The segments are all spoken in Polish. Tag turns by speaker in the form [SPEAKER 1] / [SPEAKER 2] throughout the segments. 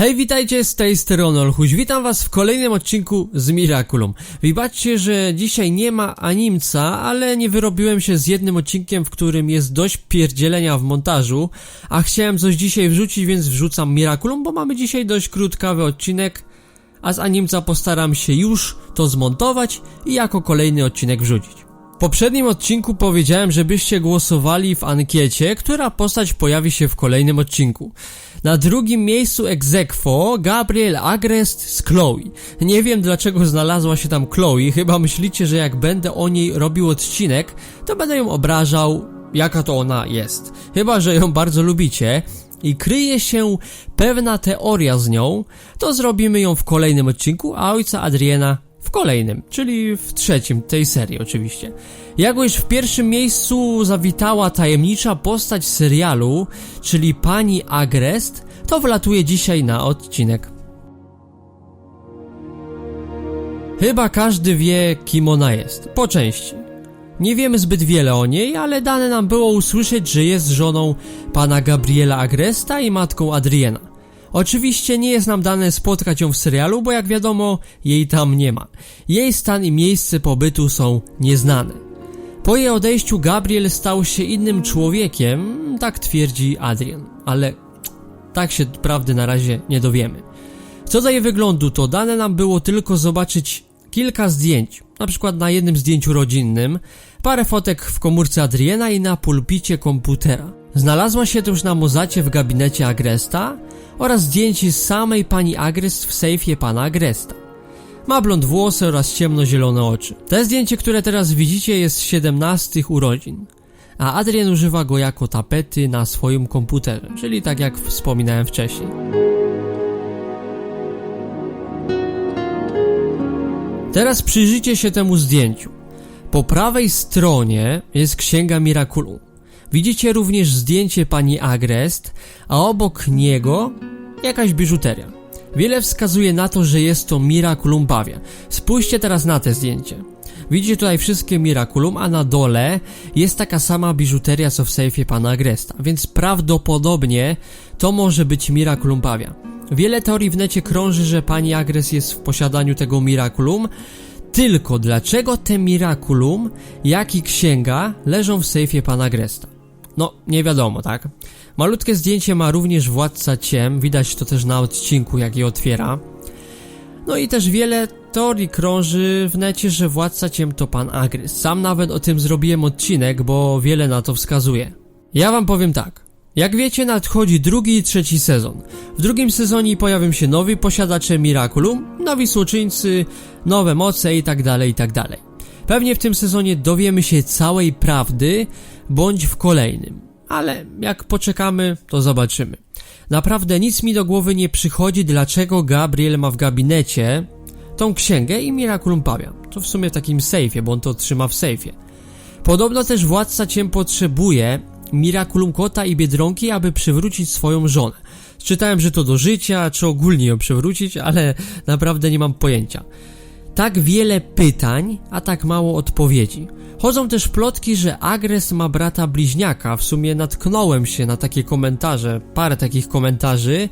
[SPEAKER 1] Hej, witajcie z tej strony Olchuś. Witam was w kolejnym odcinku z Miraculum. Wybaczcie, że dzisiaj nie ma animca, ale nie wyrobiłem się z jednym odcinkiem, w którym jest dość pierdzielenia w montażu, a chciałem coś dzisiaj wrzucić, więc wrzucam Miraculum, bo mamy dzisiaj dość krótkawy odcinek, a z animca postaram się już to zmontować i jako kolejny odcinek wrzucić. Poprzednim odcinku powiedziałem, żebyście głosowali w ankiecie, która postać pojawi się w kolejnym odcinku. Na drugim miejscu egzekwo Gabriel Agrest z Chloe. Nie wiem dlaczego znalazła się tam Chloe, chyba myślicie, że jak będę o niej robił odcinek, to będę ją obrażał, jaka to ona jest. Chyba, że ją bardzo lubicie i kryje się pewna teoria z nią, to zrobimy ją w kolejnym odcinku, a ojca Adriena w kolejnym, czyli w trzecim tej serii oczywiście. Jakoś w pierwszym miejscu zawitała tajemnicza postać serialu, czyli pani Agrest, to wlatuje dzisiaj na odcinek. Chyba każdy wie, kim ona jest, po części. Nie wiemy zbyt wiele o niej, ale dane nam było usłyszeć, że jest żoną pana Gabriela Agresta i matką Adriena. Oczywiście nie jest nam dane spotkać ją w serialu, bo jak wiadomo, jej tam nie ma. Jej stan i miejsce pobytu są nieznane. Po jej odejściu Gabriel stał się innym człowiekiem, tak twierdzi Adrian, ale tak się prawdy na razie nie dowiemy. Co do jej wyglądu, to dane nam było tylko zobaczyć kilka zdjęć, na przykład na jednym zdjęciu rodzinnym, parę fotek w komórce Adriena i na pulpicie komputera. Znalazła się też na mozacie w gabinecie Agresta oraz zdjęcie samej pani Agrest w sejfie pana Agresta. Ma blond włosy oraz ciemnozielone oczy. Te zdjęcie, które teraz widzicie jest z 17 urodzin, a Adrian używa go jako tapety na swoim komputerze, czyli tak jak wspominałem wcześniej. Teraz przyjrzyjcie się temu zdjęciu. Po prawej stronie jest księga Miraculum. Widzicie również zdjęcie pani Agrest, a obok niego jakaś biżuteria. Wiele wskazuje na to, że jest to Miraculum Bawia. Spójrzcie teraz na te zdjęcie. Widzicie tutaj wszystkie Miraculum, a na dole jest taka sama biżuteria co w sejfie pana Agresta, więc prawdopodobnie to może być Miraculum Bawia. Wiele teorii w necie krąży, że pani Agres jest w posiadaniu tego Miraculum, tylko dlaczego te Miraculum, jak i księga leżą w sejfie pana Agresta? No, nie wiadomo, tak? Malutkie zdjęcie ma również Władca Ciem, widać to też na odcinku, jak je otwiera. No i też wiele teorii krąży w necie, że Władca Ciem to pan Agrys. Sam nawet o tym zrobiłem odcinek, bo wiele na to wskazuje. Ja wam powiem tak. Jak wiecie, nadchodzi drugi i trzeci sezon. W drugim sezonie pojawią się nowi posiadacze Miraculum, nowi słuczyńcy, nowe moce i tak Pewnie w tym sezonie dowiemy się całej prawdy, bądź w kolejnym. Ale jak poczekamy, to zobaczymy. Naprawdę nic mi do głowy nie przychodzi, dlaczego Gabriel ma w gabinecie tą księgę i Miraculum Pawia. To w sumie takim sejfie, bo on to trzyma w sejfie. Podobno też władca ciem potrzebuje Miraculum Kota i Biedronki, aby przywrócić swoją żonę. Czytałem, że to do życia, czy ogólnie ją przywrócić, ale naprawdę nie mam pojęcia. Tak wiele pytań, a tak mało odpowiedzi. Chodzą też plotki, że Agres ma brata bliźniaka. W sumie natknąłem się na takie komentarze, parę takich komentarzy,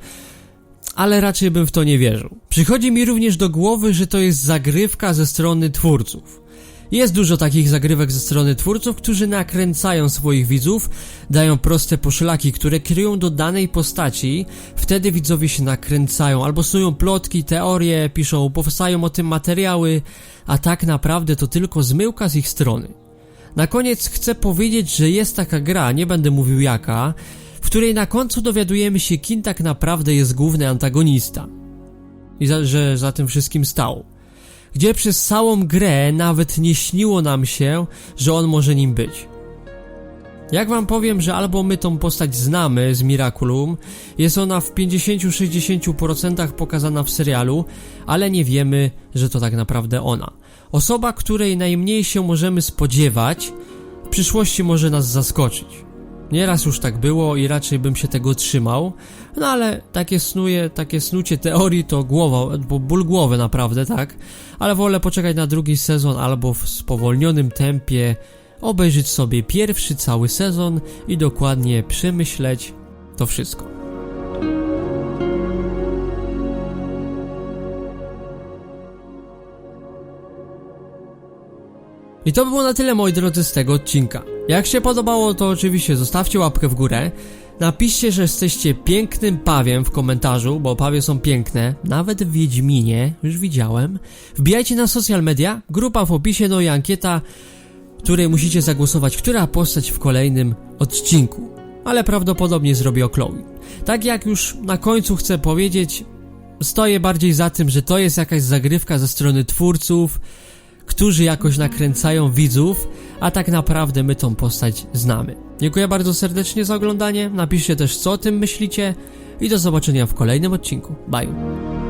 [SPEAKER 1] ale raczej bym w to nie wierzył. Przychodzi mi również do głowy, że to jest zagrywka ze strony twórców. Jest dużo takich zagrywek ze strony twórców, którzy nakręcają swoich widzów, dają proste poszlaki, które kierują do danej postaci, wtedy widzowie się nakręcają, albo snują plotki, teorie, piszą, powstają o tym materiały, a tak naprawdę to tylko zmyłka z ich strony. Na koniec chcę powiedzieć, że jest taka gra, nie będę mówił jaka, w której na końcu dowiadujemy się, kim tak naprawdę jest główny antagonista. I za, że za tym wszystkim stał gdzie przez całą grę nawet nie śniło nam się, że on może nim być. Jak wam powiem, że albo my tą postać znamy z Miraculum, jest ona w 50-60% pokazana w serialu, ale nie wiemy, że to tak naprawdę ona. Osoba, której najmniej się możemy spodziewać, w przyszłości może nas zaskoczyć. Nieraz już tak było i raczej bym się tego trzymał, no ale takie snuje, takie snucie teorii to głowa, bo ból głowy naprawdę, tak? Ale wolę poczekać na drugi sezon albo w spowolnionym tempie obejrzeć sobie pierwszy cały sezon i dokładnie przemyśleć to wszystko. I to było na tyle moi drodzy z tego odcinka. Jak się podobało, to oczywiście zostawcie łapkę w górę. Napiszcie, że jesteście pięknym pawiem w komentarzu, bo pawie są piękne, nawet w Wiedźminie, już widziałem. Wbijajcie na social media, grupa w opisie, no i ankieta, której musicie zagłosować, która postać w kolejnym odcinku. Ale prawdopodobnie zrobię o Chloe. Tak jak już na końcu chcę powiedzieć, stoję bardziej za tym, że to jest jakaś zagrywka ze strony twórców, którzy jakoś nakręcają widzów, a tak naprawdę my tą postać znamy. Dziękuję bardzo serdecznie za oglądanie, napiszcie też co o tym myślicie i do zobaczenia w kolejnym odcinku. Bye!